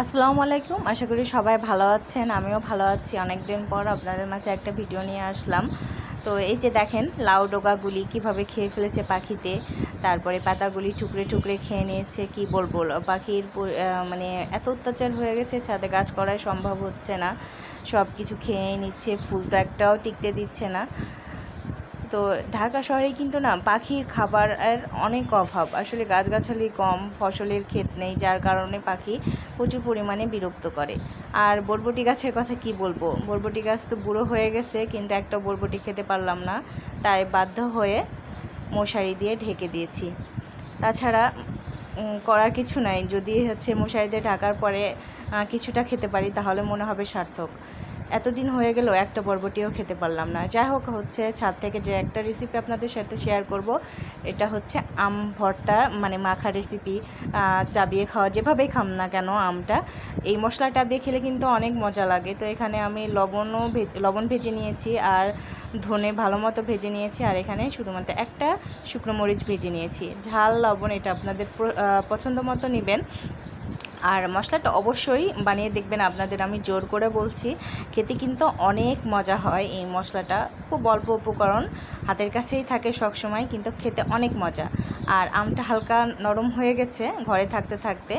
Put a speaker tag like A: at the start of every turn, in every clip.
A: আসসালামু আলাইকুম। আশা করি সবাই ভালো আছেন, আমিও ভালো আছি। অনেক দিন পর আপনাদের মাঝে একটা ভিডিও নিয়ে আসলাম। তো এই যে দেখেন, লাউ ডোগাগুলি কীভাবে খেয়ে ফেলেছে পাখিতে, তারপরে পাতাগুলি টুকরে টুকরে খেয়ে নিয়েছে, কি বলব? পাখির মানে এত অত্যাচার হয়ে গেছে ছাদে গাছ করাই সম্ভব হচ্ছে না। সব কিছু খেয়ে নিচ্ছে, ফুল তো একটাও টিকতে দিচ্ছে না। তো ঢাকা শহরে কিন্তু না পাখির খাবারের অনেক অভাব। আসলে গাছগাছালি কম, ফসলের ক্ষেত নেই, যার কারণে পাখি প্রচুর পরিমাণে বিরক্ত করে। আর বরবটি গাছের কথা কি বলব? বরবটি গাছ তো বুড়ো হয়ে গেছে, কিন্তু একটা বরবটি খেতে পারলাম না, তাই বাধ্য হয়ে মশারি দিয়ে ঢেকে দিয়েছি। তাছাড়া করার কিছু নাই। যদি হচ্ছে মশারি দিয়ে ঢাকার পরে কিছুটা খেতে পারি, তাহলে মনে হবে সার্থক। এতদিন হয়ে গেল, একটা বরবটিও খেতে পারলাম না। যাই হোক, হচ্ছে ছাদ থেকে যে একটা রেসিপি আপনাদের সাথে শেয়ার করব, এটা হচ্ছে আম ভর্তা মানে মাখা রেসিপি চাবিয়ে খাওয়া, যেভাবেই খাম না কেন আমটা। এই মশলাটা দিয়ে খেলে কিন্তু অনেক মজা লাগে। তো এখানে আমি লবণও লবণ ভেজে নিয়েছি আর ধনে ভালো মতো ভেজে নিয়েছি আর এখানে শুধুমাত্র একটা শুকনো মরিচ ভেজে নিয়েছি। ঝাল, লবণ এটা আপনাদের পছন্দ মতো নেবেন। আর মশলাটা অবশ্যই বানিয়ে দেখবেন আপনাদের, আমি জোর করে বলছি। খেতে কিন্তু অনেক মজা হয় এই মশলাটা। খুব অল্প উপকরণ হাতের কাছেই থাকে সব সময় কিন্তু খেতে অনেক মজা। আর আমটা হালকা নরম হয়ে গেছে ঘরে থাকতে থাকতে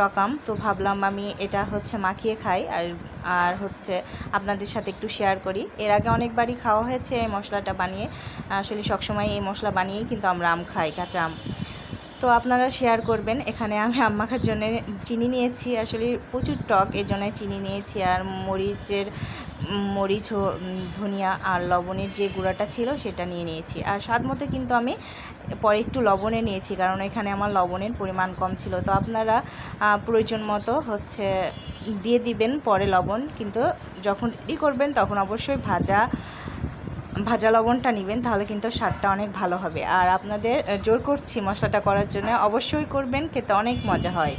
A: টকাম তো ভাবলাম আমি এটা হচ্ছে মাখিয়ে খাই। আর আর হচ্ছে আপনাদের সাথে একটু শেয়ার করি। এর আগে অনেকবারই খাওয়া হয়েছে এই মশলাটা বানিয়ে। আসলে সবসময় এই মশলা বানিয়েই কিন্তু আমরা আম খাই, কাঁচা আম। তো আপনারা শেয়ার করবেন। এখানে আমি আম মাখার জন্য চিনি নিয়েছি। আসলে প্রচুর টক এই জন্য চিনি নিয়েছি। আর মরিচের, মরিচ ধনিয়া আর লবণের যে গুঁড়াটা ছিল সেটা নিয়ে নিয়েছি। আর স্বাদ মতো কিন্তু আমি পরে একটু লবণে নিয়েছি, কারণ এখানে আমার লবণের পরিমাণ কম ছিল। তো আপনারা প্রয়োজন মতো হচ্ছে দিয়ে দিবেন পরে লবণ। কিন্তু যখন ই করবেন তখন অবশ্যই ভাজা ভাজা লবণটা নেবেন, তাহলে কিন্তু স্বাদটা অনেক ভালো হবে। আর আপনাদের জোর করছি মশলাটা করার জন্য। অবশ্যই করবেন, খেতে অনেক মজা হয়।